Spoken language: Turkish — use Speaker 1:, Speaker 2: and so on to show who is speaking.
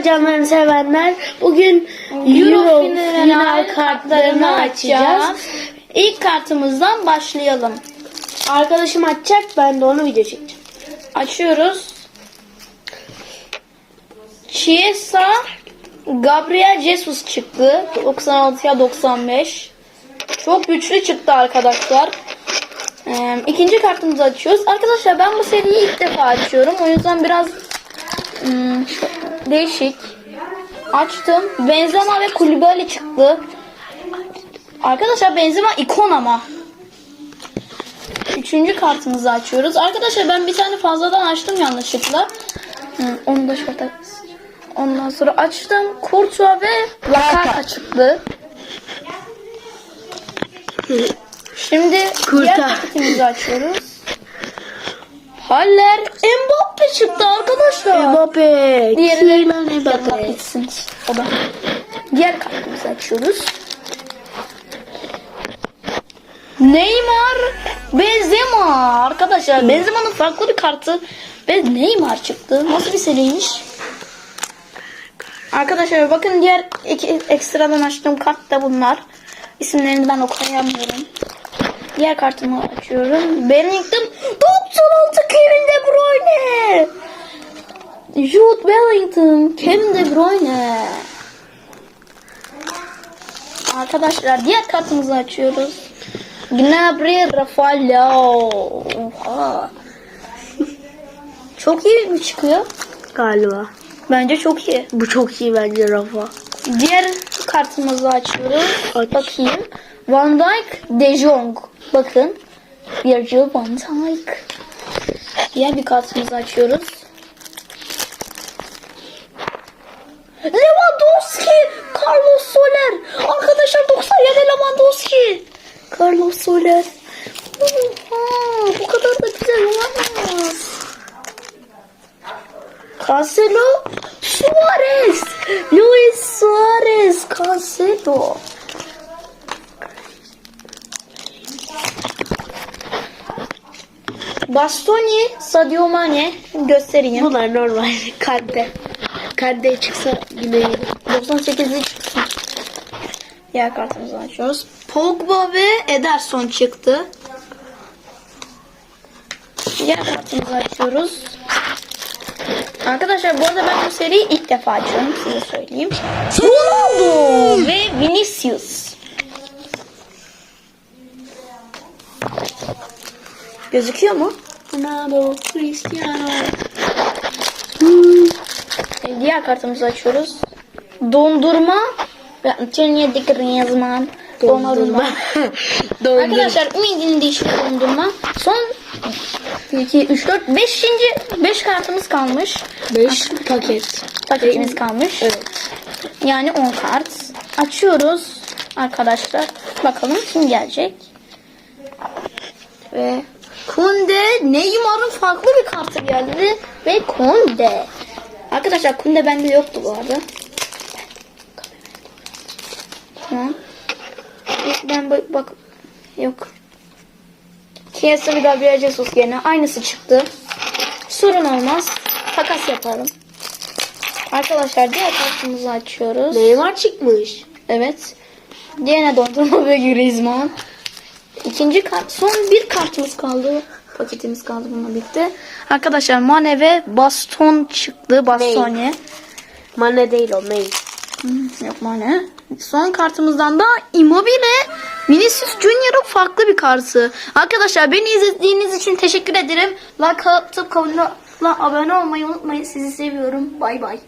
Speaker 1: Merhaba canlarını sevenler. Bugün Euro,
Speaker 2: Euro
Speaker 1: final,
Speaker 2: final
Speaker 1: kartlarını açacağız.
Speaker 2: İlk kartımızdan başlayalım.
Speaker 1: Arkadaşım açacak ben de onu video çekeceğim.
Speaker 2: Açıyoruz. Chiesa Gabriel Jesus çıktı. 96'ya 95. Çok güçlü çıktı arkadaşlar. Ee, ikinci kartımızı açıyoruz. Arkadaşlar ben bu seriyi ilk defa açıyorum. O yüzden biraz hmm, değişik. Açtım. Benzema ve Koulibaly çıktı. Arkadaşlar Benzema ikon ama. Üçüncü kartımızı açıyoruz. Arkadaşlar ben bir tane fazladan açtım yanlışlıkla. Hı, onu da şurada. Ondan sonra açtım. Kurtuğa ve Lakaka çıktı. Şimdi
Speaker 1: Kurta.
Speaker 2: diğer paketimizi açıyoruz. Haller Mbappe çıktı arkadaşlar.
Speaker 1: Mbappe.
Speaker 2: Diğeri de
Speaker 1: Kylian
Speaker 2: Mbappe gitsin. O da. Diğer kartımızı açıyoruz. Neymar Benzema arkadaşlar Benzema'nın farklı bir kartı ve Neymar çıktı. Nasıl bir seriymiş? Arkadaşlar bakın diğer iki ekstradan açtığım kart da bunlar. İsimlerini ben okuyamıyorum. Diğer kartımı açıyorum. Bellingham 96 Kevin De Bruyne. Jude Bellingham, Kevin De Bruyne. Arkadaşlar diğer kartımızı açıyoruz. Gnabry Rafael Oha. Çok iyi mi çıkıyor?
Speaker 1: Galiba.
Speaker 2: Bence çok iyi.
Speaker 1: Bu çok iyi bence Rafa.
Speaker 2: Diğer kartımızı açıyoruz.
Speaker 1: Aç.
Speaker 2: Bakayım. Van Dijk, De Jong. Bakın. Van Dijk. Diğer bir kartımızı açıyoruz. Lewandowski, Carlos Soler. Arkadaşlar 97 Lewandowski. Carlos Soler. Oha, bu kadar da güzel olamaz. Cancelo, Suarez, Luis Suarez, Cancelo. Bastoni, Sadio Mane göstereyim.
Speaker 1: Bunlar normal. Kadde. Kadde çıksa yine iyi.
Speaker 2: 98'i çıksın. Diğer kartımızı açıyoruz. Pogba ve Ederson çıktı. Diğer kartımızı açıyoruz. Arkadaşlar bu arada ben bu seriyi ilk defa açıyorum size söyleyeyim. Ronaldo ve Vinicius. Gözüküyor mu?
Speaker 1: Ronaldo, Cristiano.
Speaker 2: E, Diğer kartımızı açıyoruz. Dondurma de Griezmann. Dondurma.
Speaker 1: Dondurma. Dondurma.
Speaker 2: Arkadaşlar Ümit'in dişli dondurma. Son 2, 3, 4, 5. 5 kartımız kalmış.
Speaker 1: 5 paket.
Speaker 2: Paketimiz kalmış.
Speaker 1: Evet.
Speaker 2: Yani 10 kart. Açıyoruz arkadaşlar. Bakalım kim gelecek. Ve Kunde Neymar'ın farklı bir kartı geldi. Ve Kunde. Arkadaşlar Kunde bende yoktu bu arada. Tamam. Ben bak, bak yok. Chiesa ve Gabriel Jesus yerine aynısı çıktı. Sorun olmaz. Takas yaparım. Arkadaşlar diğer kartımızı açıyoruz.
Speaker 1: Neymar çıkmış.
Speaker 2: Evet. Diğerine dondurma ve Griezmann. İkinci kart. Son bir kartımız kaldı. Paketimiz kaldı bununla birlikte. Arkadaşlar Mane ve Baston çıktı. Bastoni.
Speaker 1: Mane değil o May.
Speaker 2: Hmm, Yok Mane. Son kartımızdan da Immobile Vinicius Junior'ın farklı bir kartı. Arkadaşlar beni izlediğiniz için teşekkür ederim. Like atıp kanala abone olmayı unutmayın. Sizi seviyorum. Bay bay.